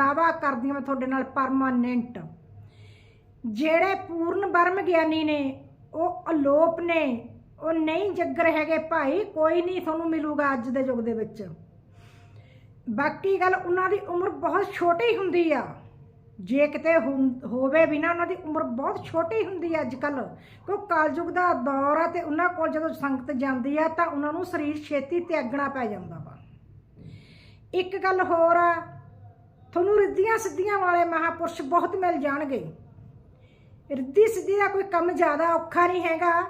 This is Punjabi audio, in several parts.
ਦਾਵਾ ਕਰਦੀ ਹਾਂ ਮੈਂ ਤੁਹਾਡੇ ਨਾਲ ਪਰਮਾਨੈਂਟ ਜਿਹੜੇ ਪੂਰਨ ਬਰਮ ਗਿਆਨੀ ਨੇ, ਉਹ ਅਲੋਪ ਨੇ, ਉਹ ਨਹੀਂ ਜੱਗਰ ਹੈਗੇ ਭਾਈ, ਕੋਈ ਨਹੀਂ ਤੁਹਾਨੂੰ ਮਿਲੂਗਾ ਅੱਜ ਦੇ ਯੁੱਗ ਦੇ ਵਿੱਚ। ਬਾਕੀ ਗੱਲ ਉਹਨਾਂ ਦੀ ਉਮਰ ਬਹੁਤ ਛੋਟੀ ਹੁੰਦੀ ਆ। ਜੇ ਕਿਤੇ ਹੁੰ- ਹੋਵੇ ਵੀ ਨਾ, ਉਹਨਾਂ ਦੀ ਉਮਰ ਬਹੁਤ ਛੋਟੀ ਹੁੰਦੀ ਆ ਅੱਜ ਕੱਲ ਕਿਉਂ ਕਲਯੁਗ ਦਾ ਦੌਰ ਆ ਤੇ ਉਹਨਾਂ ਕੋਲ ਜਦੋਂ ਸੰਗਤ ਜਾਂਦੀ ਆ ਤਾਂ ਉਹਨਾਂ ਨੂੰ ਸਰੀਰ ਛੇਤੀ ਤਿਆਗਣਾ ਪੈ ਜਾਂਦਾ ਵਾ। ਇੱਕ ਗੱਲ ਹੋਰ ਆ ਤੁਹਾਨੂੰ ਰਿੱਧੀਆਂ ਸਿੱਧੀਆਂ ਵਾਲੇ ਮਹਾਪੁਰਸ਼ ਬਹੁਤ ਮਿਲ ਜਾਣਗੇ। ਰਿੱਧੀ ਸਿੱਧੀ ਦਾ ਕੋਈ ਕੰਮ ਜ਼ਿਆਦਾ ਔਖਾ ਨਹੀਂ ਹੈਗਾ।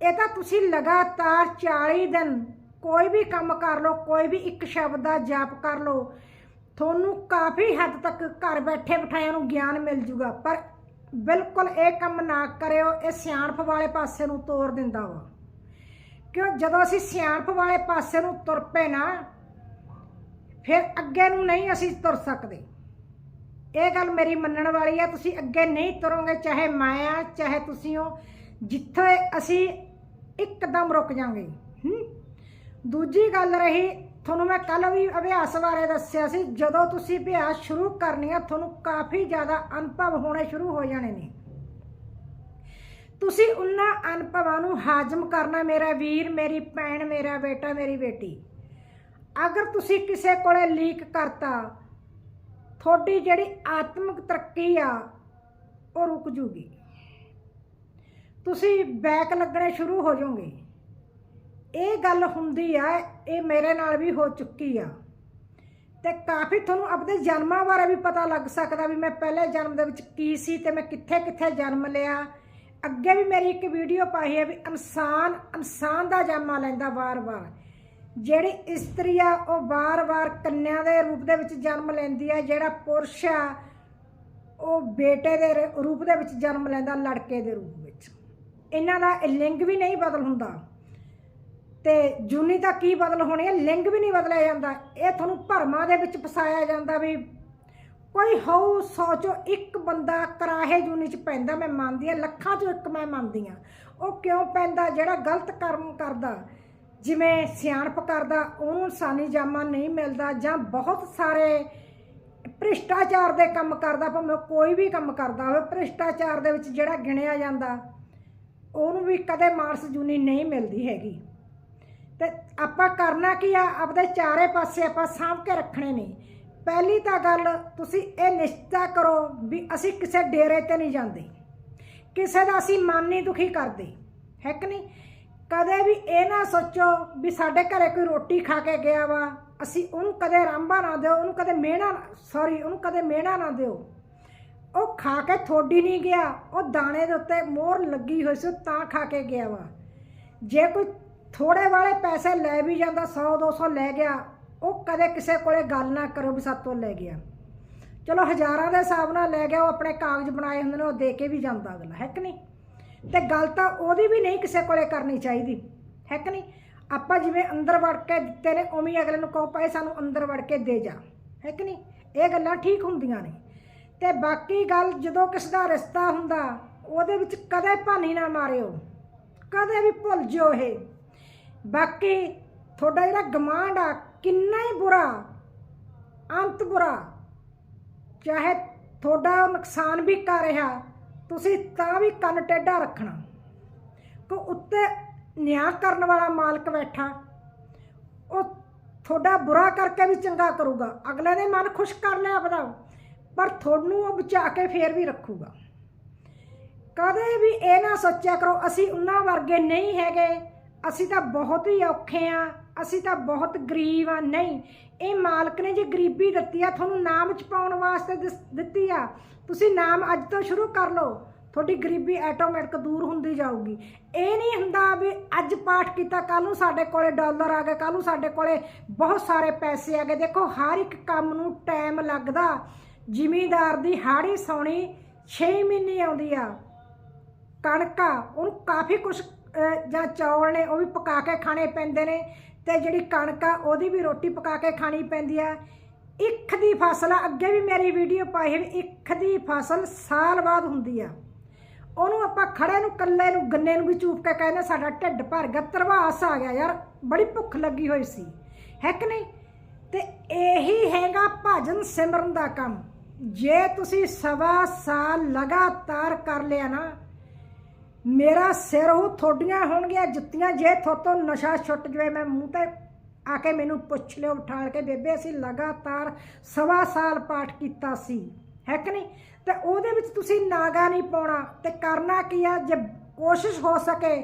ਇਹ ਤਾਂ ਤੁਸੀਂ ਲਗਾਤਾਰ 40 ਦਿਨ ਕੋਈ ਵੀ ਕੰਮ ਕਰ ਲਓ, ਕੋਈ ਵੀ ਇੱਕ ਸ਼ਬਦ ਦਾ ਜਾਪ ਕਰ ਲਓ, ਤੁਹਾਨੂੰ ਕਾਫੀ ਹੱਦ ਤੱਕ ਘਰ ਬੈਠੇ ਬਿਠਾਇਆਂ ਨੂੰ ਗਿਆਨ ਮਿਲ ਜੂਗਾ। ਪਰ ਬਿਲਕੁਲ ਇਹ ਕੰਮ ਨਾ ਕਰਿਓ, ਇਹ ਸਿਆਣਪ ਵਾਲੇ ਪਾਸੇ ਨੂੰ ਤੋਰ ਦਿੰਦਾ ਵਾ। ਕਿਉਂ? ਜਦੋਂ ਅਸੀਂ ਸਿਆਣਪ ਵਾਲੇ ਪਾਸੇ ਨੂੰ ਤੁਰ ਪਏ ਨਾ ਫਿਰ ਅੱਗੇ ਨੂੰ ਨਹੀਂ ਅਸੀਂ ਤੁਰ ਸਕਦੇ। ਇਹ ਗੱਲ ਮੇਰੀ ਮੰਨਣ ਵਾਲੀ ਹੈ ਤੁਸੀਂ ਅੱਗੇ ਨਹੀਂ ਤੁਰੋਗੇ, ਚਾਹੇ ਮੈਂ ਆ, ਚਾਹੇ ਤੁਸੀਂ ਹੋ। ਜਿੱਥੇ ਅਸੀਂ ਇੱਕਦਮ ਰੁਕ ਜਾਾਂਗੇ ਦੂਜੀ ਗੱਲ ਰਹੀ, ਤੁਹਾਨੂੰ ਮੈਂ ਕੱਲ ਵੀ ਅਭਿਆਸ ਬਾਰੇ ਦੱਸਿਆ ਸੀ, ਜਦੋਂ ਤੁਸੀਂ ਅਭਿਆਸ ਸ਼ੁਰੂ ਕਰਨੀ ਆ, ਤੁਹਾਨੂੰ ਕਾਫੀ ਜ਼ਿਆਦਾ ਅਨੁਭਵ ਹੋਣੇ ਸ਼ੁਰੂ ਹੋ ਜਾਣੇ ਨੇ। ਤੁਸੀਂ ਉਹਨਾਂ ਅਨੁਭਵਾਂ ਨੂੰ ਹਾਜ਼ਮ ਕਰਨਾ, ਮੇਰਾ ਵੀਰ, ਮੇਰੀ ਭੈਣ, ਮੇਰਾ ਬੇਟਾ, ਮੇਰੀ ਬੇਟੀ। ਅਗਰ ਤੁਸੀਂ ਕਿਸੇ ਕੋਲੇ ਲੀਕ ਕਰਤਾ, ਤੁਹਾਡੀ ਜਿਹੜੀ ਆਤਮਿਕ ਤਰੱਕੀ ਆ, ਉਹ ਰੁਕ ਜੂਗੀ। ਤੁਸੀਂ ਬੈਕ ਲੱਗਣੇ ਸ਼ੁਰੂ ਹੋ ਜਾਓਗੇ। ਇਹ ਗੱਲ ਹੁੰਦੀ ਆ, ਇਹ ਮੇਰੇ ਨਾਲ ਵੀ ਹੋ ਚੁੱਕੀ ਆ। ਤੇ ਕਾਫੀ ਤੁਹਾਨੂੰ ਆਪਣੇ ਜਨਮਾਂ ਬਾਰੇ ਵੀ ਪਤਾ ਲੱਗ ਸਕਦਾ ਵੀ ਮੈਂ ਪਹਿਲੇ ਜਨਮ ਦੇ ਵਿੱਚ ਕੀ ਸੀ ਤੇ ਮੈਂ ਕਿੱਥੇ ਕਿੱਥੇ ਜਨਮ ਲਿਆ। ਅੱਗੇ ਵੀ ਮੇਰੀ ਇੱਕ ਵੀਡੀਓ ਪਾਈ ਹੈ ਵੀ ਇਨਸਾਨ ਇਨਸਾਨ ਦਾ ਜਨਮ ਲੈਂਦਾ ਵਾਰ-ਵਾਰ। ਜਿਹੜੀ ਇਸਤਰੀ ਆ, ਉਹ ਵਾਰ-ਵਾਰ ਕੰਨਿਆ ਦੇ ਰੂਪ ਦੇ ਵਿੱਚ ਜਨਮ ਲੈਂਦੀ ਆ, ਜਿਹੜਾ ਪੁਰਸ਼ ਆ, ਉਹ ਬੇਟੇ ਦੇ ਰੂਪ ਦੇ ਵਿੱਚ ਜਨਮ ਲੈਂਦਾ ਲੜਕੇ ਦੇ ਰੂਪ ਵਿੱਚ। ਇਹਨਾਂ ਦਾ ਇਹ ਲਿੰਗ ਵੀ ਨਹੀਂ ਬਦਲ ਹੁੰਦਾ। ਤੇ ਜੂਨੀ ਤਾਂ ਕੀ ਬਦਲ ਹੋਣੀ ਹੈ ਲਿੰਗ ਵੀ ਨਹੀਂ ਬਦਲਿਆ ਜਾਂਦਾ। ਇਹ ਤੁਹਾਨੂੰ ਭਰਮਾਂ ਦੇ ਵਿੱਚ ਫਸਾਇਆ ਜਾਂਦਾ ਵੀ ਕੋਈ ਹੋਊ, ਸੋਚੋ, ਇੱਕ ਬੰਦਾ ਕਰਾਹੇ ਜੂਨੀ ਚ ਪੈਂਦਾ, ਮੈਂ ਮੰਨਦੀ ਹਾਂ ਲੱਖਾਂ ਚੋਂ ਇੱਕ ਮੈਂ ਮੰਨਦੀ ਹਾਂ ਉਹ ਕਿਉਂ ਪੈਂਦਾ? ਜਿਹੜਾ ਗਲਤ ਕਰਮ ਕਰਦਾ ਜਿਵੇਂ ਸਿਆਣਪ ਕਰਦਾ, ਉਹਨੂੰ ਇਨਸਾਨੀ ਜਾਮਾ ਨਹੀਂ ਮਿਲਦਾ ਜਾਂ ਬਹੁਤ ਸਾਰੇ ਭ੍ਰਿਸ਼ਟਾਚਾਰ ਦੇ ਕੰਮ ਕਰਦਾ, ਭਾਵੇਂ ਕੋਈ ਵੀ ਕੰਮ ਕਰਦਾ ਹੋਵੇ, ਭ੍ਰਿਸ਼ਟਾਚਾਰ ਦੇ ਵਿੱਚ ਜਿਹੜਾ ਗਿਣਿਆ ਜਾਂਦਾ, ਉਹਨੂੰ ਵੀ ਕਦੇ ਮਾਰਸ ਜੂਨੀ ਨਹੀਂ ਮਿਲਦੀ ਹੈਗੀ। ਤੇ ਆਪਾਂ ਕਰਨਾ ਕੀ ਆ, ਆਪਦੇ ਚਾਰੇ ਪਾਸੇ ਆਪਾਂ ਸਾਂਭ ਕੇ ਰੱਖਣੇ ਨੇ। ਪਹਿਲੀ ਤਾਂ ਗੱਲ, ਤੁਸੀਂ ਇਹ ਨਿਸ਼ਚਾ ਕਰੋ ਵੀ ਅਸੀਂ ਕਿਸੇ ਡੇਰੇ ਤੇ ਨਹੀਂ ਜਾਂਦੇ। ਕਿਸੇ ਦਾ ਅਸੀਂ ਮਨ ਨਹੀਂ ਦੁਖੀ ਕਰਦੇ। ਹੈ ਕਿ ਨਹੀਂ? ਕਦੇ ਵੀ ਇਹ ਨਾ ਸੋਚੋ ਵੀ ਸਾਡੇ ਘਰੇ ਕੋਈ ਰੋਟੀ ਖਾ ਕੇ ਗਿਆ ਵਾ, ਅਸੀਂ ਉਹਨੂੰ ਕਦੇ ਰਾਂਭਾ ਨਾ ਦਿਓ, ਉਹਨੂੰ ਕਦੇ ਮਿਹਣਾ ਸੌਰੀ ਉਹਨੂੰ ਕਦੇ ਮਿਹਣਾ ਨਾ ਦਿਓ। ਉਹ ਖਾ ਕੇ ਥੋੜੀ ਨਹੀਂ ਗਿਆ, ਉਹ ਦਾਣੇ ਦੇ ਉੱਤੇ ਮੋਹਰ ਲੱਗੀ ਹੋਈ ਸੀ, ਉਹ ਤਾਂ ਖਾ ਕੇ ਗਿਆ ਵਾ। ਜੇ ਕੋਈ ਥੋੜੇ ਵਾਲੇ ਪੈਸੇ ਲੈ ਵੀ ਜਾਂਦਾ 100 200 ਲੈ ਗਿਆ, ਉਹ ਕਦੇ ਕਿਸੇ ਕੋਲੇ ਗੱਲ ਨਾ ਕਰੋ ਵੀ ਸਾਤੋਂ ਲੈ ਗਿਆ। ਚਲੋ ਹਜ਼ਾਰਾਂ ਦੇ ਹਿਸਾਬ ਨਾਲ ਲੈ ਗਿਆ, ਉਹ ਆਪਣੇ ਕਾਗਜ਼ ਬਣਾਏ ਹੁੰਦੇ ਨੇ, ਉਹ ਦੇ ਕੇ ਵੀ ਜਾਂਦਾ ਅਗਲਾ, ਹੈ ਕਿ ਨਹੀਂ? ਤੇ ਗੱਲ ਤਾਂ ਉਹਦੀ ਵੀ ਨਹੀਂ ਕਿਸੇ ਕੋਲੇ ਕਰਨੀ ਚਾਹੀਦੀ, ਹੈ ਕਿ ਨਹੀਂ? ਆਪਾਂ ਜਿਵੇਂ ਅੰਦਰ ਵੜ ਕੇ ਦਿੱਤੇ ਨੇ, ਉਵੇਂ ਅਗਲੇ ਨੂੰ ਕਹੋ ਪਏ ਸਾਨੂੰ ਅੰਦਰ ਵੜ ਕੇ ਦੇ ਜਾ ਹੈ ਕਿ ਨਹੀਂ? ਇਹ ਗੱਲਾਂ ਠੀਕ ਹੁੰਦੀਆਂ ਨੇ। ਤੇ ਬਾਕੀ ਗੱਲ ਜਦੋਂ ਕਿਸ ਦਾ ਰਿਸ਼ਤਾ ਹੁੰਦਾ, ਉਹਦੇ ਵਿੱਚ ਕਦੇ ਭਾਨੀ ਨਾ ਮਾਰਿਓ, ਕਦੇ ਵੀ ਭੁੱਲ ਜਿਓ ਇਹ। ਬਾਕੀ ਤੁਹਾਡਾ ਜਿਹੜਾ ਗਮਾਂਡ ਆ, ਕਿੰਨਾ ਹੀ ਬੁਰਾ, ਅੰਤ ਬੁਰਾ, ਚਾਹੇ ਤੁਹਾਡਾ ਨੁਕਸਾਨ ਵੀ ਕਰ ਰਿਹਾ ਤੁਸੀਂ ਤਾਂ ਵੀ ਕੰਨ ਟੇਢਾ ਰੱਖਣਾ। ਕੋ ਉੱਤੇ ਨਿਆਂ ਕਰਨ ਵਾਲਾ ਮਾਲਕ ਬੈਠਾ, ਉਹ ਤੁਹਾਡਾ ਬੁਰਾ ਕਰਕੇ ਵੀ ਚੰਗਾ ਕਰੂਗਾ। ਅਗਲੇ ਦੇ ਮਨ ਖੁਸ਼ ਕਰ ਲਿਆ ਆਪਣਾ ਪਰ ਤੁਹਾਨੂੰ ਉਹ ਬਚਾ ਕੇ ਫੇਰ ਵੀ ਰੱਖੂਗਾ। ਕਦੇ ਵੀ ਇਹ ਨਾ ਸੋਚਿਆ ਕਰੋ, ਅਸੀਂ ਉਹਨਾਂ ਵਰਗੇ ਨਹੀਂ ਹੈਗੇ, ਅਸੀਂ ਤਾਂ ਬਹੁਤ ਹੀ ਔਖੇ ਆ। ਅਸੀਂ ਤਾਂ ਬਹੁਤ ਗਰੀਬ ਆ। ਨਹੀਂ, ਇਹ ਮਾਲਕ ਨੇ ਜੇ ਗਰੀਬੀ ਦਿੱਤੀ ਆ, ਤੁਹਾਨੂੰ ਨਾਮ ਚ ਪਾਉਣ ਵਾਸਤੇ ਦਿਸ- ਦਿੱਤੀ ਆ। ਤੁਸੀਂ ਨਾਮ ਅੱਜ ਤੋਂ ਸ਼ੁਰੂ ਕਰ ਲਓ। ਤੁਹਾਡੀ ਗਰੀਬੀ ਆਟੋਮੈਟਿਕ ਦੂਰ ਹੁੰਦੀ ਜਾਊਗੀ। ਇਹ ਨਹੀਂ ਹੁੰਦਾ ਵੀ ਅੱਜ ਪਾਠ ਕੀਤਾ ਕੱਲ ਨੂੰ ਸਾਡੇ ਕੋਲੇ ਡਾਲਰ ਆ ਗਏ ਕੱਲ ਨੂੰ ਸਾਡੇ ਕੋਲੇ ਬਹੁਤ ਸਾਰੇ ਪੈਸੇ ਆ ਗਏ। ਦੇਖੋ, ਹਰ ਇੱਕ ਕੰਮ ਨੂੰ ਟਾਈਮ ਲੱਗਦਾ। ਜ਼ਿਮੀਂਦਾਰ ਦੀ ਹਾੜੀ ਸੌਣੀ 6 ਮਹੀਨੇ ਆਉਂਦੀ ਆ। ਕਣਕ ਆ ਉਹਨੂੰ ਕਾਫੀ ਕੁਝ ਜਾਂ ਚੌਲ ਨੇ, ਉਹ ਵੀ ਪਕਾ ਕੇ ਖਾਣੇ ਪੈਂਦੇ ਨੇ। ਤੇ ਜਿਹੜੀ ਕਣਕ ਆ, ਉਹਦੀ ਵੀ ਰੋਟੀ ਪਕਾ ਕੇ ਖਾਣੀ ਪੈਂਦੀ ਆ। ਇੱਕ ਦੀ ਫਸਲ ਅੱਗੇ ਵੀ ਮੇਰੀ ਵੀਡੀਓ ਪਾਈ ਹੈ ਇੱਕ ਦੀ ਫਸਲ ਸਾਲ ਬਾਅਦ ਹੁੰਦੀ ਆ। ਉਹਨੂੰ ਆਪਾਂ ਖੜੇ ਨੂੰ ਕੱਲੇ ਨੂੰ, ਗੰਨੇ ਨੂੰ ਵੀ ਚੂਪ ਕੇ ਕਹਿੰਦੇ ਸਾਡਾ ਢਿੱਡ ਭਰ ਗਿਆ, ਤਰਵਾਸ ਆ ਗਿਆ ਯਾਰ, ਬੜੀ ਭੁੱਖ ਲੱਗੀ ਹੋਈ ਸੀ। ਹੈ ਕਿ ਨਹੀਂ? ਤੇ ਇਹੀ ਹੈਗਾ ਭਜਨ ਸਿਮਰਨ ਦਾ ਕੰਮ। ਜੇ ਤੁਸੀਂ ਸਵਾ ਸਾਲ ਲਗਾਤਾਰ ਕਰ ਲਿਆ ਨਾ ਮੇਰਾ ਸਿਰ ਉਹ ਥੋਡੀਆਂ ਹੋਣਗੀਆਂ ਜੁੱਤੀਆਂ, ਜੇ ਥੋਤੋਂ ਨਸ਼ਾ ਛੁੱਟ ਜਵੇ, ਮੈਂ ਮੂੰਹ ਤੇ ਆ ਕੇ ਮੈਨੂੰ ਪੁੱਛ ਲਿਓ, ਉਠਾਲ ਕੇ। ਬੇਬੇ, ਅਸੀਂ ਲਗਾਤਾਰ ਸਵਾ ਸਾਲ ਪਾਠ ਕੀਤਾ ਸੀ, ਹੈ ਕਿ ਨਹੀਂ? ਤੇ ਉਹਦੇ ਵਿੱਚ ਤੁਸੀਂ ਨਾਗਾ ਨਹੀਂ ਪਾਉਣਾ। ਤੇ ਕਰਨਾ ਕੀ ਆ? ਜੇ ਕੋਸ਼ਿਸ਼ ਹੋ ਸਕੇ,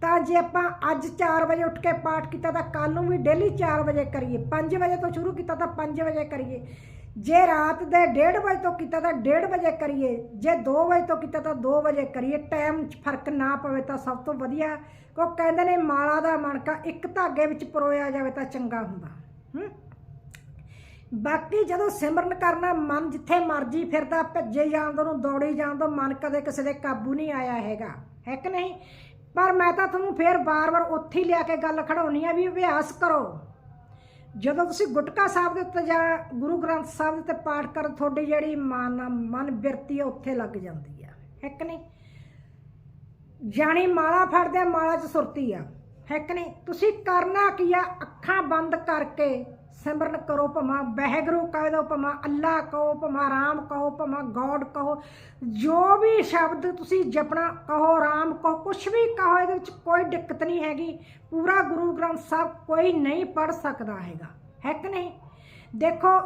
ਤਾਂ ਜੇ ਆਪਾਂ ਅੱਜ 4 ਵਜੇ ਉੱਠ ਕੇ ਪਾਠ ਕੀਤਾ, ਤਾਂ ਕੱਲ ਨੂੰ ਵੀ ਡੇਲੀ 4 ਵਜੇ ਕਰੀਏ। 5 ਵਜੇ ਤੋਂ ਸ਼ੁਰੂ ਕੀਤਾ, ਤਾਂ 5 ਵਜੇ ਕਰੀਏ। ਜੇ ਰਾਤ ਦੇ 1:30 ਵਜੇ ਤੋਂ ਕੀਤਾ ਤਾਂ 1:30 ਵਜੇ ਕਰੀਏ, ਜੇ 2 ਵਜੇ ਤੋਂ ਕੀਤਾ ਤਾਂ 2 ਵਜੇ ਕਰੀਏ ਟਾਈਮ 'ਚ ਫ਼ਰਕ ਨਾ ਪਵੇ ਤਾਂ ਸਭ ਤੋਂ ਵਧੀਆ ਕੋ ਕਹਿੰਦੇ ਨੇ ਮਾਲਾ ਦਾ ਮਣਕਾ ਇੱਕ ਧਾਗੇ ਵਿੱਚ ਪਰੋਇਆ ਜਾਵੇ ਤਾਂ ਚੰਗਾ ਹੁੰਦਾ। ਹੂੰ। ਬਾਕੀ ਜਦੋਂ ਸਿਮਰਨ ਕਰਨਾ, ਮਨ ਜਿੱਥੇ ਮਰਜ਼ੀ ਫਿਰਦਾ, ਭੱਜੇ ਜਾਣ ਤੋਂ ਨੂੰ ਦੌੜੀ ਜਾਣ ਤੋਂ ਮਨ ਕਦੇ ਕਿਸੇ ਦੇ ਕਾਬੂ ਨਹੀਂ ਆਇਆ ਹੈਗਾ। ਹੈ ਕਿ ਨਹੀਂ? ਪਰ ਮੈਂ ਤਾਂ ਤੁਹਾਨੂੰ ਫੇਰ ਬਾਰ-ਬਾਰ ਉੱਥੇ ਹੀ ਲਿਆ ਕੇ ਗੱਲ ਖੜਾਉਣੀ ਆ ਵੀ ਅਭਿਆਸ ਕਰੋ। ਜਦੋਂ ਤੁਸੀਂ ਗੁਟਕਾ ਸਾਹਿਬ ਦੇ ਉੱਤੇ ਜਾਂ ਗੁਰੂ ਗ੍ਰੰਥ ਸਾਹਿਬ ਦੇ ਉੱਤੇ ਪਾਠ ਕਰ ਤੁਹਾਡੀ ਜਿਹੜੀ ਮਨ ਮਨ ਬਿਰਤੀ ਹੈ ਉੱਥੇ ਲੱਗ ਜਾਂਦੀ ਆ। ਹੈ ਕਿ ਨਹੀਂ? ਜਾਣੀ ਮਾਲਾ ਫੜਦੇ ਆ, ਮਾਲਾ 'ਚ ਸੁਰਤੀ ਆ। ਹੈ ਕਿ ਨਹੀਂ? ਤੁਸੀਂ ਕਰਨਾ ਕੀ ਆ? ਅੱਖਾਂ ਬੰਦ ਕਰਕੇ ਸਿਮਰਨ ਕਰੋ ਭਮਾ, ਵਾਹਿਗੁਰੂ ਕਹਿ ਦੋ ਭਮਾ, ਅੱਲਾ ਕਹੋ ਭਮਾ, ਰਾਮ ਕਹੋ ਭਮਾ, ਗੋਡ ਕਹੋ। ਜੋ ਵੀ ਸ਼ਬਦ ਤੁਸੀਂ ਜਪਣਾ ਕਹੋ, ਰਾਮ ਕਹੋ, ਕੁਛ ਵੀ ਕਹੋ, ਇਹਦੇ ਵਿੱਚ ਕੋਈ ਦਿੱਕਤ ਨਹੀਂ ਹੈਗੀ। ਪੂਰਾ ਗੁਰੂ ਗ੍ਰੰਥ ਸਾਹਿਬ ਕੋਈ ਨਹੀਂ ਪੜ ਸਕਦਾ ਹੈਗਾ। ਹੈ ਕਿ ਨਹੀਂ? ਦੇਖੋ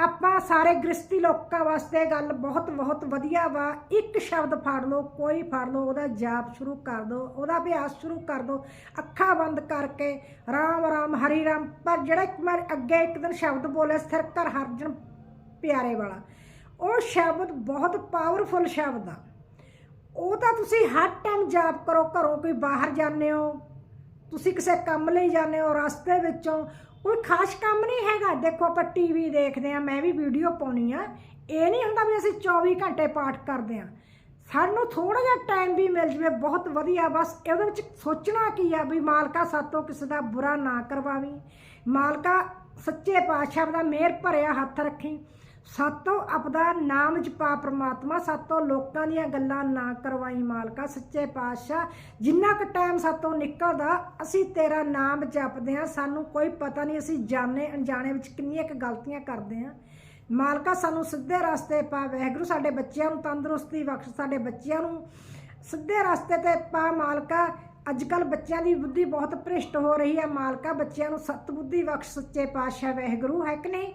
ਆਪਾਂ ਸਾਰੇ ਗ੍ਰਸਤੀ ਲੋਕਾਂ ਵਾਸਤੇ ਗੱਲ ਬਹੁਤ ਬਹੁਤ ਵਧੀਆ ਵਾ। ਇੱਕ ਸ਼ਬਦ ਫੜ ਲਓ, ਕੋਈ ਫੜ ਲਓ, ਉਹਦਾ ਜਾਪ ਸ਼ੁਰੂ ਕਰ ਦਿਓ ਉਹਦਾ ਅਭਿਆਸ ਸ਼ੁਰੂ ਕਰ ਦਿਓ ਅੱਖਾਂ ਬੰਦ ਕਰਕੇ ਰਾਮ ਰਾਮ, ਹਰੀ ਰਾਮ। ਪਰ ਜਿਹੜਾ ਇੱਕ ਮੈਂ ਅੱਗੇ ਇੱਕ ਦਿਨ ਸ਼ਬਦ ਬੋਲਿਆ ਸਥਿਰ ਕਰ ਹਰਜਨ ਪਿਆਰੇ ਵਾਲਾ। ਉਹ ਸ਼ਬਦ ਬਹੁਤ ਪਾਵਰਫੁਲ ਸ਼ਬਦ ਆ। ਉਹ ਤਾਂ ਤੁਸੀਂ ਹਰ ਟਾਈਮ ਜਾਪ ਕਰੋ, ਘਰੋਂ ਕੋਈ ਬਾਹਰ ਜਾਂਦੇ ਹੋ, ਤੁਸੀਂ ਕਿਸੇ ਕੰਮ ਲਈ ਜਾਂਦੇ ਹੋ, ਰਸਤੇ ਵਿੱਚੋਂ ਕੋਈ ਖਾਸ ਕੰਮ ਨਹੀਂ ਹੈਗਾ। ਦੇਖੋ ਆਪਾਂ ਟੀਵੀ ਦੇਖਦੇ ਆ ਮੈਂ ਵੀ ਵੀਡੀਓ ਪਾਉਣੀ ਆ। ਇਹ ਨਹੀਂ ਹੁੰਦਾ ਵੀ ਅਸੀਂ 24 ਘੰਟੇ ਪਾਠ ਕਰਦੇ ਆ ਸਾਨੂੰ ਥੋੜਾ ਜਿਹਾ ਟਾਈਮ ਵੀ ਮਿਲ ਜਵੇ, ਬਹੁਤ ਵਧੀਆ। ਬਸ ਇਹਦੇ ਵਿੱਚ ਸੋਚਣਾ ਕੀ ਆ ਵੀ ਮਾਲਕਾ ਸਾਤੋਂ ਕਿਸੇ ਦਾ ਬੁਰਾ ਨਾ ਕਰਵਾਵੀਂ। ਮਾਲਕਾ ਸੱਚੇ ਪਾਤਸ਼ਾਹ ਦਾ ਮਿਹਰ ਭਰਿਆ ਹੱਥ ਰੱਖੀ। ਸਾਤੋਂ ਆਪਦਾ ਨਾਮ ਜਪਾ ਪ੍ਰਮਾਤਮਾ, ਸਾਤੋਂ ਲੋਕਾਂ ਦੀਆਂ ਗੱਲਾਂ ਨਾ ਕਰਵਾਈ ਮਾਲਕਾ, ਸੱਚੇ ਪਾਤਸ਼ਾਹ। ਜਿੰਨਾ ਕੁ ਟਾਈਮ ਸਾਤੋਂ ਨਿਕਲਦਾ, ਅਸੀਂ ਤੇਰਾ ਨਾਮ ਜਪਦੇ ਆ ਸਾਨੂੰ ਕੋਈ ਪਤਾ ਨਹੀਂ ਅਸੀਂ ਜਾਣੇ, ਅਣਜਾਣੇ ਵਿੱਚ ਕਿੰਨੀਆਂ ਕੁ ਗਲਤੀਆਂ ਕਰਦੇ ਆ ਮਾਲਕਾ, ਸਾਨੂੰ ਸਿੱਧੇ ਰਸਤੇ ਪਾ ਵਹਿਗੁਰੂ, ਸਾਡੇ ਬੱਚਿਆਂ ਨੂੰ ਤੰਦਰੁਸਤੀ ਬਖਸ਼, ਸਾਡੇ ਬੱਚਿਆਂ ਨੂੰ ਸਿੱਧੇ ਰਸਤੇ ਤੇ ਪਾ ਮਾਲਕਾ। ਅੱਜ ਕੱਲ ਬੱਚਿਆਂ ਦੀ ਬੁੱਧੀ ਬਹੁਤ ਭ੍ਰਿਸ਼ਟ ਹੋ ਰਹੀ ਹੈ। ਮਾਲਕਾ, ਬੱਚਿਆਂ ਨੂੰ ਸਤ ਬੁੱਧੀ ਬਖਸ਼, ਸੱਚੇ ਪਾਤਸ਼ਾਹ ਵਹਿਗੁਰੂ, ਹੈ ਕਿ ਨਹੀਂ?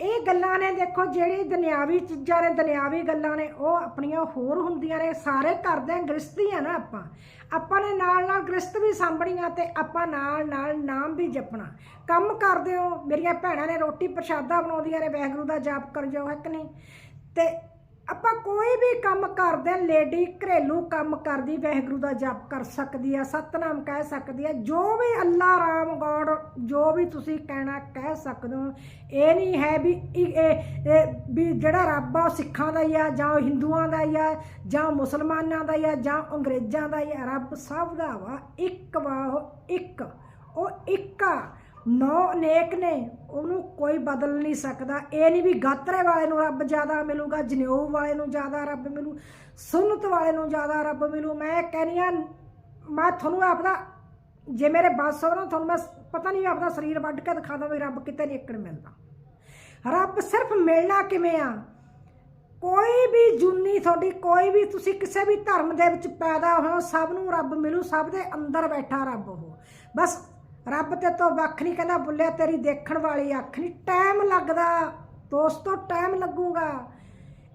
ਇਹ ਗੱਲਾਂ ਨੇ ਦੇਖੋ ਜਿਹੜੀ ਦੁਨਿਆਵੀ ਚੀਜ਼ਾਂ ਨੇ, ਦੁਨਿਆਵੀ ਗੱਲਾਂ ਨੇ, ਉਹ ਆਪਣੀਆਂ ਹੋਰ ਹੁੰਦੀਆਂ ਨੇ, ਸਾਰੇ ਕਰਦੇ ਆ ਗ੍ਰਸਤੀ ਆ ਨਾ ਆਪਾਂ। ਆਪਾਂ ਨੇ ਨਾਲ ਨਾਲ ਗ੍ਰਸਤ ਵੀ ਸਾਂਭਣੀਆਂ ਤੇ ਆਪਾਂ ਨਾਲ ਨਾਲ ਨਾਮ ਵੀ ਜਪਣਾ। ਕੰਮ ਕਰਦੇ ਹੋ, ਮੇਰੀਆਂ ਭੈਣਾਂ ਨੇ ਰੋਟੀ ਪ੍ਰਸ਼ਾਦਾ ਬਣਾਉਂਦੀਆਂ ਨੇ, ਵਾਹਿਗੁਰੂ ਦਾ ਜਾਪ ਕਰ ਜਾਓ, ਹੈ ਕਿ ਨਹੀਂ? ਤੇ ਆਪਾਂ ਕੋਈ ਵੀ ਕੰਮ ਕਰਦੇ ਆ ਲੇਡੀ ਘਰੇਲੂ ਕੰਮ ਕਰਦੀ, ਵਾਹਿਗੁਰੂ ਦਾ ਜਪ ਕਰ ਸਕਦੀ ਆ, ਸਤਨਾਮ ਕਹਿ ਸਕਦੀ ਆ, ਜੋ ਵੀ ਅੱਲਾ ਰਾਮ ਗੋਡ, ਜੋ ਵੀ ਤੁਸੀਂ ਕਹਿਣਾ ਕਹਿ ਸਕਦੇ ਹੋ। ਇਹ ਨਹੀਂ ਹੈ ਵੀ ਵੀ ਜਿਹੜਾ ਰੱਬ ਆ, ਉਹ ਸਿੱਖਾਂ ਦਾ ਹੀ ਆ, ਜਾਂ ਉਹ ਹਿੰਦੂਆਂ ਦਾ ਹੀ ਆ, ਜਾਂ ਮੁਸਲਮਾਨਾਂ ਦਾ ਹੀ ਆ, ਜਾਂ ਅੰਗਰੇਜ਼ਾਂ ਦਾ ਹੀ ਆ। ਰੱਬ ਸਭ ਦਾ ਵਾ, ਇੱਕ ਵਾ, ਉਹ ਇੱਕ ਉਹ ਇੱਕ ਆ। ਨੌ ਅਨੇਕ ਨੇ ਉਹਨੂੰ ਕੋਈ ਬਦਲ ਨਹੀਂ ਸਕਦਾ। ਇਹ ਨਹੀਂ ਵੀ ਗਾਤਰੇ ਵਾਲੇ ਨੂੰ ਰੱਬ ਜ਼ਿਆਦਾ ਮਿਲੂਗਾ, ਜਨੇਊ ਵਾਲੇ ਨੂੰ ਜ਼ਿਆਦਾ ਰੱਬ ਮਿਲੂ, ਸੁਨਤ ਵਾਲੇ ਨੂੰ ਜ਼ਿਆਦਾ ਰੱਬ ਮਿਲੂ। ਮੈਂ ਕਹਿੰਦੀ ਆ ਮੈਂ ਤੁਹਾਨੂੰ ਆਪਦਾ, ਜੇ ਮੇਰੇ ਬਸ ਹੋ ਨਾ ਤੁਹਾਨੂੰ ਮੈਂ ਪਤਾ ਨਹੀਂ ਆਪਦਾ ਸਰੀਰ ਵੱਢ ਕੇ ਦਿਖਾ ਦਾਂ ਵੀ ਰੱਬ ਕਿਤੇ ਨਹੀਂ ਇੱਕੜ ਮਿਲਦਾ। ਰੱਬ ਸਿਰਫ ਮਿਲਣਾ ਕਿਵੇਂ ਆ? ਕੋਈ ਵੀ ਜੁਨੀ ਤੁਹਾਡੀ, ਕੋਈ ਵੀ ਤੁਸੀਂ ਕਿਸੇ ਵੀ ਧਰਮ ਦੇ ਵਿੱਚ ਪੈਦਾ ਹੋ, ਸਭ ਨੂੰ ਰੱਬ ਮਿਲੂ, ਸਭ ਦੇ ਅੰਦਰ ਬੈਠਾ ਰੱਬ ਉਹ। ਬਸ ਰੱਬ ਤੇ ਤੋਂ ਵੱਖ ਨਹੀਂ ਕਹਿੰਦਾ ਬੁੱਲਿਆ ਤੇਰੀ ਦੇਖਣ ਵਾਲੀ ਅੱਖ ਨਹੀਂ ਟਾਈਮ ਲੱਗਦਾ। ਦੋਸਤੋ ਟਾਈਮ ਲੱਗੂਗਾ।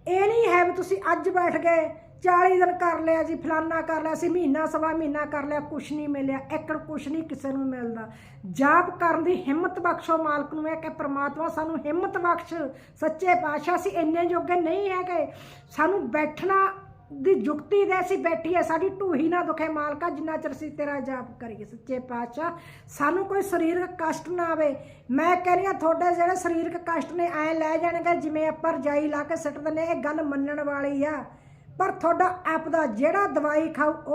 ਇਹ ਨਹੀਂ ਹੈ ਵੀ ਤੁਸੀਂ ਅੱਜ ਬੈਠ ਗਏ 40 ਦਿਨ ਕਰ ਲਿਆ ਜੀ, ਫਲਾਨਾ ਕਰ ਲਿਆ ਸੀ, ਮਹੀਨਾ, ਸਵਾ ਮਹੀਨਾ ਕਰ ਲਿਆ, ਕੁਛ ਨਹੀਂ ਮਿਲਿਆ ਏਕੜ ਕੁਛ ਨਹੀਂ ਕਿਸੇ ਨੂੰ ਮਿਲਦਾ। ਜਾਪ ਕਰਨ ਦੀ ਹਿੰਮਤ ਬਖਸ਼ੋ ਮਾਲਕ ਨੂੰ ਹੈ ਕਿ ਪ੍ਰਮਾਤਮਾ ਸਾਨੂੰ ਹਿੰਮਤ ਬਖਸ਼। ਸੱਚੇ ਪਾਤਸ਼ਾਹ ਅਸੀਂ ਇੰਨੇ ਜੋਗੇ ਨਹੀਂ ਹੈਗੇ। ਸਾਨੂੰ ਬੈਠਣਾ ਦੀ ਜੁਗਤੀ ਦੇ ਅਸੀਂ ਬੈਠੀਏ ਸਾਡੀ ਢੂਹੀ ਨਾ ਦੁਖੇ ਮਾਲਕਾ ਜਿੰਨਾ ਚਿਰ ਅਸੀਂ ਤੇਰਾ ਜਾਪ ਕਰੀਏ। ਸੱਚੇ ਪਾਤਸ਼ਾਹ ਸਾਨੂੰ ਕੋਈ ਸਰੀਰਕ ਕਸ਼ਟ ਨਾ ਆਵੇ। ਮੈਂ ਕਹਿ ਰਹੀ ਹਾਂ ਤੁਹਾਡੇ ਜਿਹੜੇ ਸਰੀਰਕ ਕਸ਼ਟ ਨੇ ਐ ਲੈ ਜਾਣਗੇ ਜਿਵੇਂ ਆਪਾਂ ਰਜਾਈ ਲਾ ਕੇ ਸਿੱਟ ਦਿੰਦੇ ਹਾਂ, ਇਹ ਗੱਲ ਮੰਨਣ ਵਾਲੀ ਆ। ਪਰ ਤੁਹਾਡਾ ਆਪ ਦਾ ਜਿਹੜਾ ਦਵਾਈ ਖਾਓ